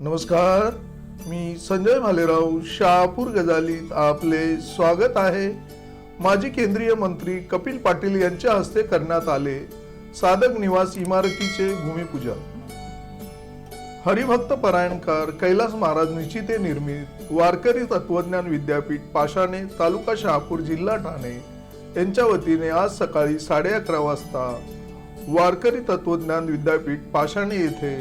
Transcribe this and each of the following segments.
नमस्कार मी संजय भालेराव शहापूर गजालीत आपले स्वागत आहे. माजी केंद्रीय मंत्री कपिल पाटील यांच्या हस्ते करण्यात आले साधक निवास इमारतीचे भूमिपूजन. हरिभक्त परायणकार कैलास महाराज निश्चिते निर्मित वारकरी तत्वज्ञान विद्यापीठ पाषाणे तालुका शहापूर जिल्हा ठाणे यांच्या वतीने आज सकाळी साडे अकरा वाजता वारकरी तत्वज्ञान विद्यापीठ पाषाणे येथे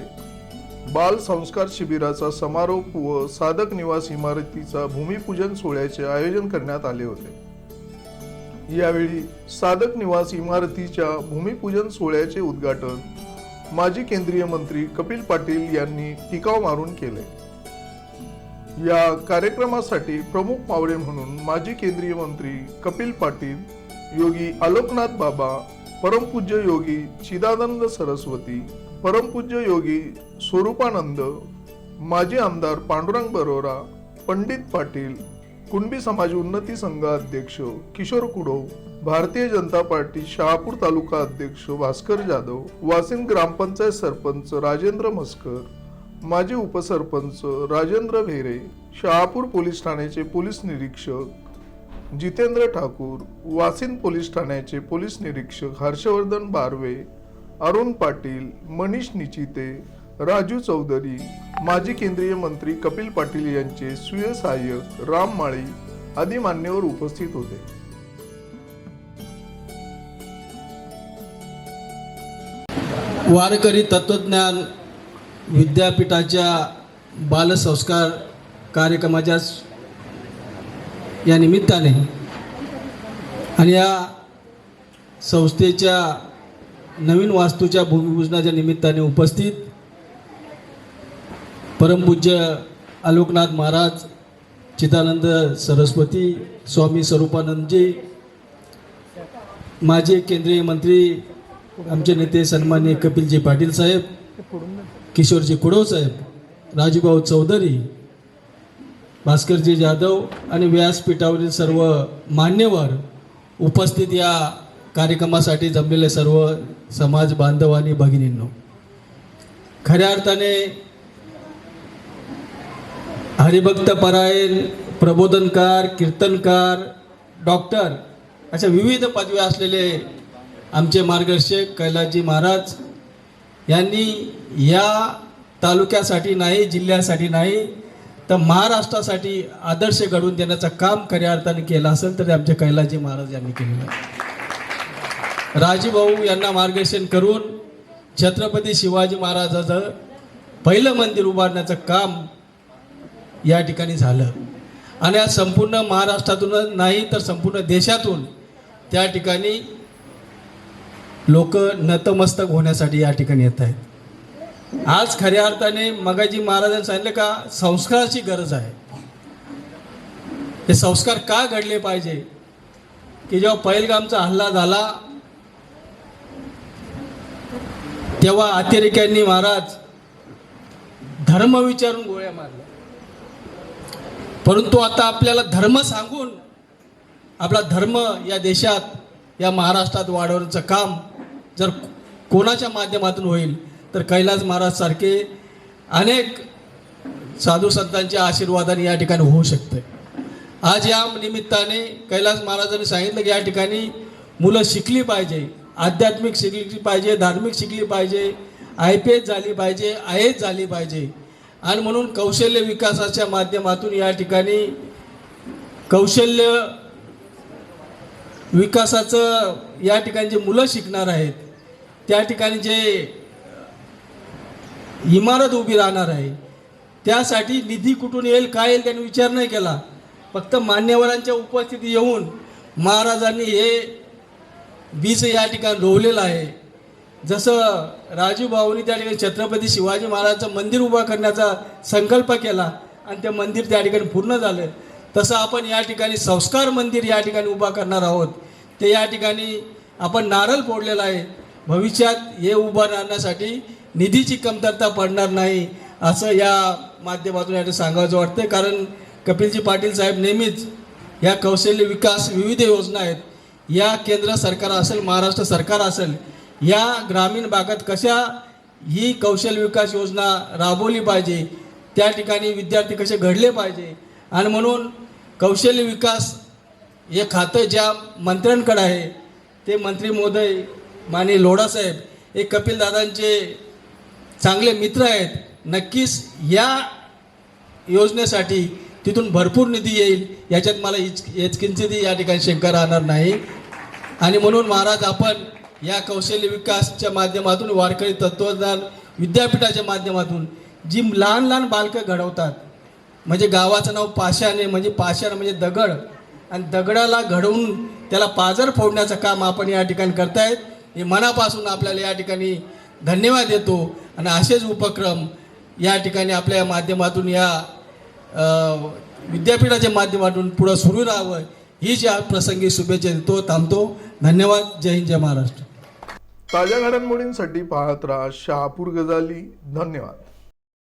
बाल संस्कार शिबिराचा समारोप व साधक निवास इमारतीचा भूमिपूजन सोहळ्याचे आयोजन करण्यात आले होते. यावेळी साधक निवास इमारतीच्या भूमिपूजन सोहळ्याचे उद्घाटन माजी केंद्रीय मंत्री कपिल पाटील यांनी टिकाव मारून केले. या कार्यक्रमासाठी प्रमुख पावडे म्हणून माजी केंद्रीय मंत्री कपिल पाटील योगी आलोकनाथ बाबा परमपूज्य योगी चिदानंद सरस्वती परमपूज्य योगी स्वरूपानंद माजी आमदार पांडुरंग बरोरा पंडित पाटील कुणबी समाज उन्नती संघ अध्यक्ष किशोर कुडो भारतीय जनता पार्टी शहापूर तालुका अध्यक्ष भास्कर जाधव वासिन ग्रामपंचायत सरपंच राजेंद्र म्हस्कर माजी उपसरपंच राजेंद्र भेरे शहापूर पोलीस ठाण्याचे पोलीस निरीक्षक जितेंद्र ठाकूर वासिन पोलीस ठाण्याचे पोलीस निरीक्षक हर्षवर्धन बारवे अरुण पाटील मनीष निचिते राजू चौधरी माजी केंद्रीय मंत्री कपिल पाटील यांचे स्वीय सहाय्यक राम माळी आदी मान्यवर उपस्थित होते. वारकरी तत्वज्ञान विद्यापीठाच्या बालसंस्कार कार्यक्रमाच्या या निमित्ताने आणि या संस्थेच्या नवीन वास्तूच्या भूमिपूजनाच्या निमित्ताने उपस्थित परमपूज्य आलोकनाथ महाराज चिदानंद सरस्वती स्वामी स्वरूपानंदजी माजी केंद्रीय मंत्री आमचे नेते सन्मान्य कपिलजी पाटील साहेब किशोरजी कुडव साहेब राजूभाऊ चौधरी भास्करजी जाधव आणि व्यासपीठावरील सर्व मान्यवर उपस्थित या कार्यक्रमासाठी जमलेले सर्व समाज बांधव आणि भगिनींनो खऱ्या अर्थाने हरिभक्त परायण प्रबोधनकार कीर्तनकार डॉक्टर अशा विविध पदव्या असलेले आमचे मार्गदर्शक कैलासजी महाराज यांनी या तालुक्यासाठी नाही जिल्ह्यासाठी नाही तर महाराष्ट्रासाठी आदर्श घडवून देण्याचं काम खऱ्या अर्थाने केलं असेल तर आमचे कैलासजी महाराज यांनी केलेलं आहे. राजीभाऊ यांना मार्गदर्शन करून छत्रपती शिवाजी महाराजाचं पहिलं मंदिर उभारण्याचं काम या ठिकाणी झालं. आणि आज संपूर्ण महाराष्ट्रातूनच नाही तर संपूर्ण देशातून त्या ठिकाणी लोक नतमस्तक होण्यासाठी या ठिकाणी येत आहेत. आज खऱ्या अर्थाने मगाजी महाराजांनी सांगितलं का संस्काराची गरज आहे. हे संस्कार का घडले पाहिजे? की जेव्हा पहिलगामचा हल्ला झाला तेव्हा अतिरेक्यांनी महाराज धर्म विचारून गोळ्या मारल्या. परंतु आता आपल्याला धर्म सांगून आपला धर्म या देशात या महाराष्ट्रात वाढवण्याचं काम जर कोणाच्या माध्यमातून होईल तर कैलास महाराज सारखे अनेक साधू संतांच्या आशीर्वादाने या ठिकाणी होऊ शकते. आज या निमित्ताने कैलास महाराजांनी सांगितलं की या ठिकाणी मुलं शिकली पाहिजे. आध्यात्मिक शिकली पाहिजे धार्मिक शिकली पाहिजे आय पी एस झाली पाहिजे आय एस झाली पाहिजे. आणि म्हणून कौशल्य विकासाच्या माध्यमातून या ठिकाणी कौशल्य विकासाचं या ठिकाणी जे मुलं शिकणार आहेत त्या ठिकाणी जे इमारत उभी राहणार आहे त्यासाठी निधी कुठून येईल काय येईल त्यांनी विचार नाही केला. फक्त मान्यवरांच्या उपस्थिती येऊन महाराजांनी हे बीज या ठिकाणी रोवलेलं आहे. जसं राजू भाऊनी त्या ठिकाणी छत्रपती शिवाजी महाराजांचं मंदिर उभा करण्याचा संकल्प केला आणि ते मंदिर त्या ठिकाणी पूर्ण झालं. तसं आपण या ठिकाणी संस्कार मंदिर या ठिकाणी उभा करणार आहोत. ते या ठिकाणी आपण नारळ फोडलेला आहे. भविष्यात हे उभं राहण्यासाठी निधीची कमतरता पडणार नाही असं या माध्यमातून या सांगायचं वाटतं कारण कपिलजी पाटील साहेब नेहमीच या कौशल्य विकास विविध योजना आहेत. या केंद्र सरकार असेल महाराष्ट्र सरकार असेल या ग्रामीण भागात कशा ही कौशल्य विकास योजना राबवली पाहिजे त्या ठिकाणी विद्यार्थी कसे घडले पाहिजे? आणि म्हणून कौशल्य विकास हे खातं ज्या मंत्र्यांकडे आहे ते मंत्री महोदय माने लोढासाहेब हे कपिलदादांचे चांगले मित्र आहेत. नक्कीच या योजनेसाठी तिथून भरपूर निधी येईल. याच्यात मला इच हेचकिंचितही या ठिकाणी शंका राहणार नाही. आणि म्हणून महाराज आपण या कौशल्य विकासच्या माध्यमातून वारकरी तत्वज्ञान विद्यापीठाच्या माध्यमातून जी लहान लहान बालकं घडवतात म्हणजे गावाचं नाव पाषाण म्हणजे पाषाण म्हणजे दगड आणि दगडाला घडवून त्याला पाजर फोडण्याचं काम आपण या ठिकाणी करतायत. हे मनापासून आपल्याला या ठिकाणी धन्यवाद देतो. आणि असेच उपक्रम या ठिकाणी आपल्या या माध्यमातून या विद्यापीठाच्या माध्यमातून पुढं सुरू राहावं. ही ज्या प्रसंगी शुभेच्छा देतो थांबतो. धन्यवाद. जय हिंद जय महाराष्ट्र. ताज्या घडामोडींसाठी पाहत राहा शहापूर गजाली. धन्यवाद.